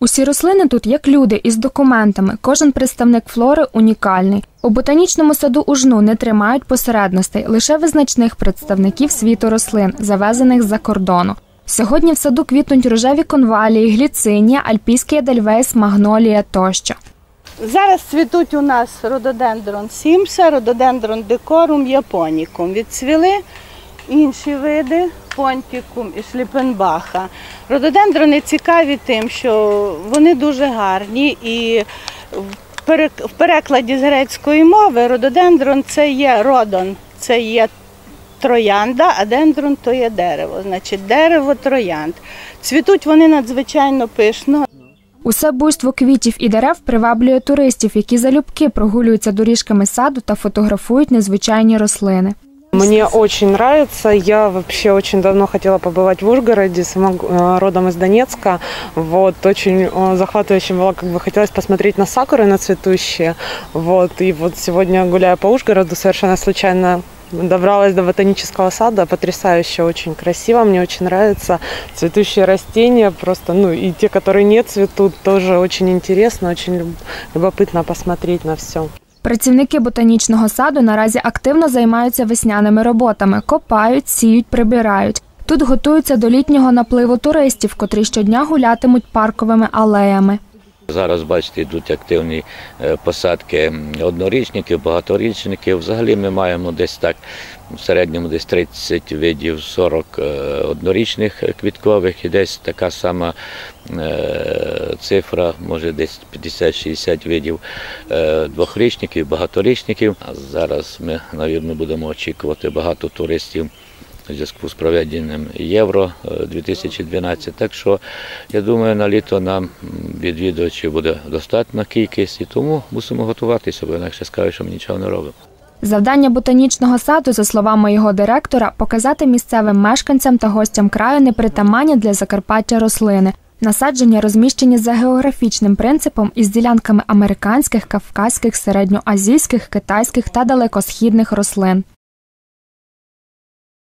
Усі рослини тут як люди із документами. Кожен представник флори унікальний. У ботанічному саду Ужну не тримають посередностей, лише визначних представників світу рослин, завезених з-за кордону. Сьогодні в саду квітнуть рожеві конвалії, гліцинія, альпійський едельвейс, магнолія тощо. Зараз цвітуть у нас рододендрон сімса, рододендрон декорум, японікум. Відцвіли інші види понтікум і шліпенбаха. Рододендрони цікаві тим, що вони дуже гарні і в перек- в перекладі з грецької мови рододендрон це є родон, це є троянда, а дендрон то є дерево. Значить, дерево троянд. Цвітуть вони надзвичайно пишно. Усе буйство квітів і дерев приваблює туристів, які залюбки прогулюються доріжками саду та фотографують незвичайні рослини. Мне очень нравится. Я вообще очень давно хотела побывать в Ужгороде, сама э, родом из Донецка. Вот, очень э, захватывающе было, как бы хотелось посмотреть на сакуры, на цветущие. Вот, и вот сегодня, гуляя по Ужгороду, совершенно случайно добралась до ботанического сада. Потрясающе, очень красиво, мне очень нравятся цветущие растения. Просто, ну, и те, которые не цветут, тоже очень интересно, очень люб- любопытно посмотреть на все. Працівники ботанічного саду наразі активно займаються весняними роботами, копають, сіють, прибирають. Тут готуються до літнього напливу туристів, котрі щодня гулятимуть парковими алеями. Зараз, бачите, йдуть активні е, посадки однорічників, багаторічників. Взагалі ми маємо десь так в середньому десь 30 видів 40 е, однорічних квіткових і десь така сама е, цифра, може десь 50-60 видів двохрічників, багаторічників. А зараз ми, навірно, будемо очікувати багато туристів у зв'язку з проведенням Євро е, 2012. Так що я думаю, на літо нам відвідувачів буде достатня кількість і тому мусимо готуватися, бо інакше скажуть, що ми нічого не робимо. Завдання ботанічного саду, за словами його директора, показати місцевим мешканцям та гостям краю непритаманні для Закарпаття рослини. Насадження розміщені за географічним принципом із ділянками американських, кавказьких, середньоазійських, китайських та далекосхідних рослин.